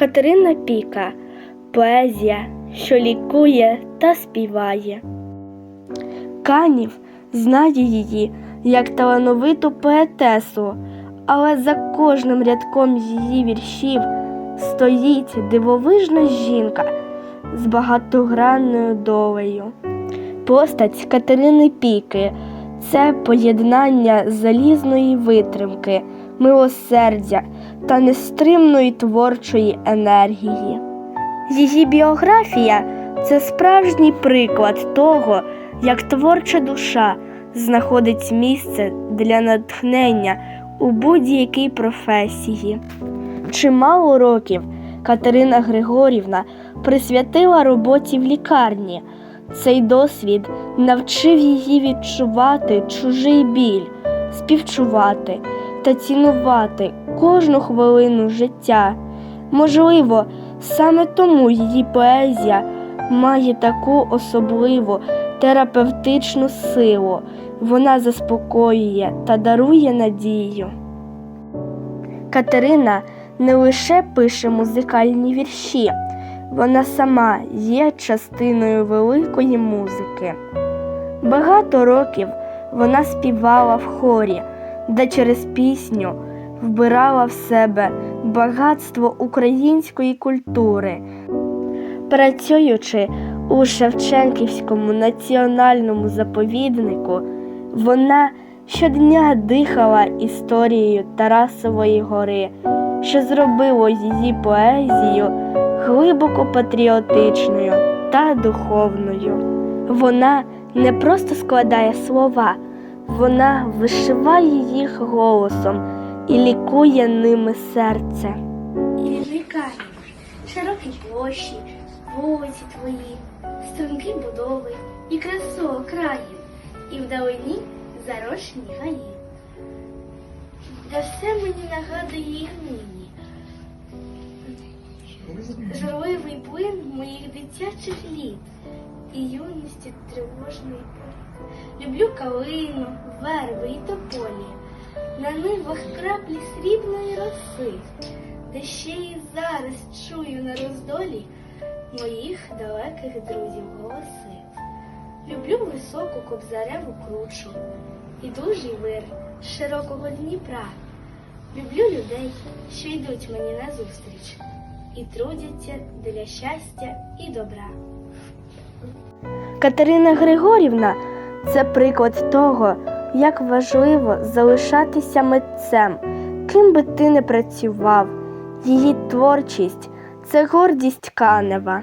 Катерина Піка поезія, що лікує та співає. Канів знає її як талановиту поетесу, але за кожним рядком її віршів стоїть дивовижна жінка з багатогранною долею. Постать Катерини Піки це поєднання залізної витримки, милосердя та нестримної творчої енергії. Її біографія це справжній приклад того, як творча душа знаходить місце для натхнення у будь-якій професії. Чимало років Катерина Григорівна присвятила роботі в лікарні. Цей досвід навчив її відчувати чужий біль, співчувати та цінувати кожну хвилину життя. Можливо, саме тому її поезія має таку особливу терапевтичну силу. Вона заспокоює та дарує надію. Катерина не лише пише музикальні вірші, вона сама є частиною великої музики. Багато років вона співала в хорі, де через пісню вбирала в себе багатство української культури. Працюючи у Шевченківському національному заповіднику, вона щодня дихала історією Тарасової гори, що зробило її поезію глибоко патріотичною та духовною. Вона не просто складає слова, вона вишиває їх голосом і лікує ними серце. І лікарні, широкі площі, вулиці твої, струнки будови і красу країн, і вдалині зарощені гаї. Де все мені нагадує їх нині. Журливий плин моїх дитячих літ і юності тривожний політ. Люблю калину, верби і тополі, на нивах краплі срібної роси, де ще й зараз чую на роздолі моїх далеких друзів голоси. Люблю високу кобзареву кручу і дужий вир широкого Дніпра. Люблю людей, що йдуть мені назустріч і трудяться для щастя і добра. Катерина Григорівна це приклад того, як важливо залишатися митцем, ким би ти не працював. Її творчість це гордість Канева.